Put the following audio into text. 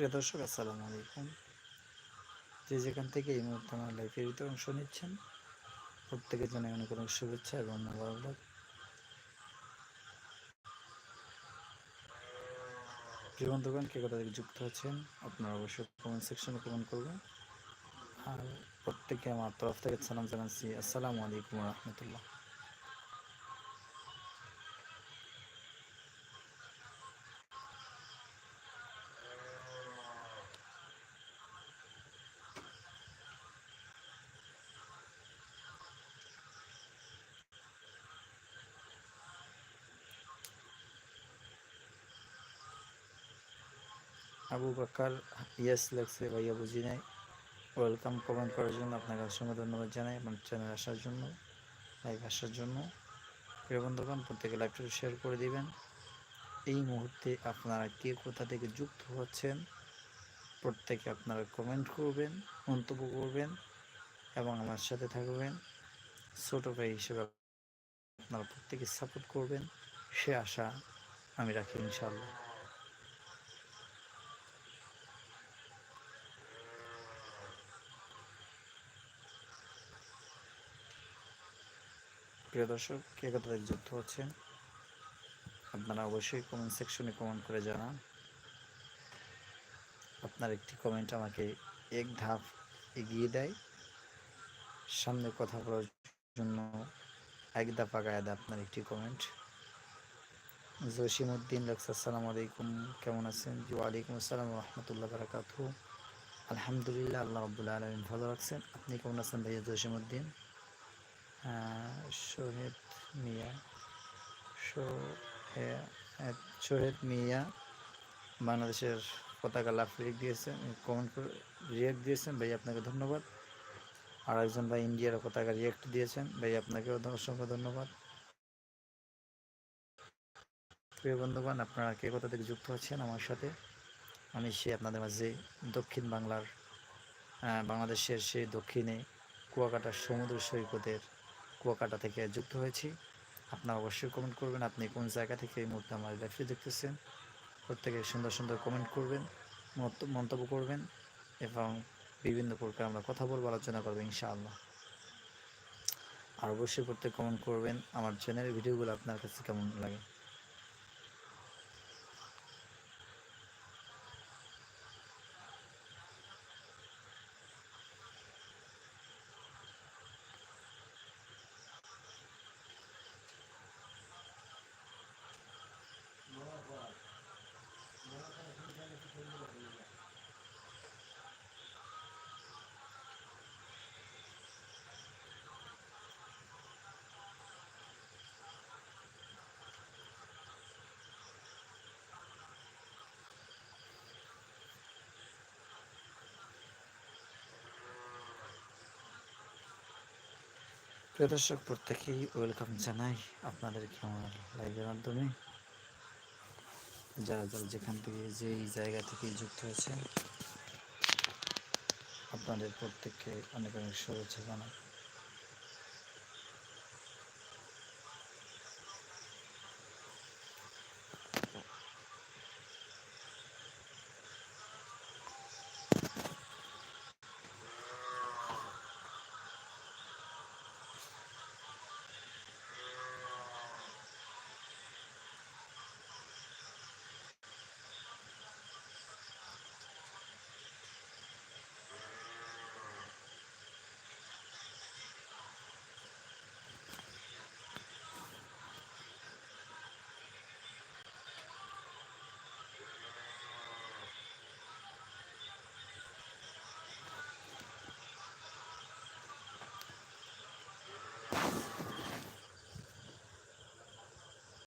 প্রিয় দর্শক, আসসালামু আলাইকুম। যে যেখান থেকে এই মুহূর্তে আমার লাইফে অংশ নিচ্ছেন, প্রত্যেকের জন্য অনেক অনেক শুভেচ্ছা এবং মোবারকবাদ প্রিয় বন্ধুগণ, কে কোথা থেকে যুক্ত আছেন, আপনারা অবশ্যই কমেন্ট সেকশনে কমেন্ট করবেন। আর প্রত্যেকে আমার তরফ থেকে সালাম জানাচ্ছি। আসসালামু আলাইকুম রহমতুল্লাহ। আবু বাকার, ইয়েস লেগছে ভাইয়া বুঝি নাই ওয়েলকাম কমেন্ট করার জন্য আপনাকে অসংখ্য ধন্যবাদ জানাই আমার চ্যানেল আসার জন্য, লাইভ আসার জন্য। প্রিয় বন্ধুগণ, প্রত্যেকে লাইভটা শেয়ার করে দিবেন। এই মুহূর্তে আপনারা কে কোথা থেকে যুক্ত হচ্ছেন, প্রত্যেকে আপনারা কমেন্ট করবেন, মন্তব্য করবেন এবং আমার সাথে থাকবেন। ছোট ভাই হিসেবে আপনারা প্রত্যেকে সাপোর্ট করবেন, সে আশা আমি রাখি ইনশাআল্লাহ। প্রিয় দর্শক, কে কথা যুক্ত হচ্ছেন? আপনারা অবশ্যই কমেন্ট সেকশনে কমেন্ট করে জানান। আপনার একটি কমেন্ট আমাকে এক ধাপ এগিয়ে দেয়। সামনে কথা বলার জন্য এক ধাপ আগায় দেয় আপনার একটি কমেন্ট জসিমুদ্দিন লাক্স আসসালামু আলাইকুম। কেমন আছেন? জি, ওয়ালাইকুম আসসালাম রহমতুল্লাহ বারাকাতু আলহামদুলিল্লাহ, আল্লাহ আব্বুল্লাহ আলমিন ভালো রাখছেন। আপনি কেমন আছেন ভাইয়া জসিমুদ্দিন শহীদ মিয়া। শহীদ মিয়া বাংলাদেশের পতাকা লাভ রিয়েক্ট দিয়েছেন কমেন্ট করে রিয়েক্ট দিয়েছেন। ভাই, আপনাকে ধন্যবাদ। আর একজন ভাই ইন্ডিয়ার পতাকা রিয়েক্ট দিয়েছেন। ভাই, আপনাকেও অসংখ্য ধন্যবাদ। প্রিয় বন্ধুগণ, আপনারা কে কোথা থেকে যুক্ত আছেন আমার সাথে? আমি সে আপনাদের মাঝে দক্ষিণ বাংলার বাংলাদেশের সেই দক্ষিণে কুয়াকাটার সমুদ্র সৈকতের কুয়াকাটা থেকে যুক্ত হয়েছি। আপনারা অবশ্যই কমেন্ট করবেন, আপনি কোন জায়গা থেকে এই মুহূর্তে আমার লাইফে দেখতেছেন। প্রত্যেকে সুন্দর সুন্দর কমেন্ট করবেন মন্তব্য করবেন এবং বিভিন্ন প্রকার আমরা কথা বলব, আলোচনা করব, ইনশাআল্লাহ। আর অবশ্যই প্রত্যেক কমেন্ট করবেন, আমার চ্যানেলের ভিডিওগুলো আপনার কাছে কেমন লাগে? দর্শক, প্রত্যেকেই ওয়েলকাম জানাই আপনাদেরকে আমার লাইভের মাধ্যমে। যারা যারা যেখান থেকে, যেই জায়গা থেকে যুক্ত হয়েছে আপনাদের প্রত্যেককে অনেক অনেক শুভেচ্ছা জানাই।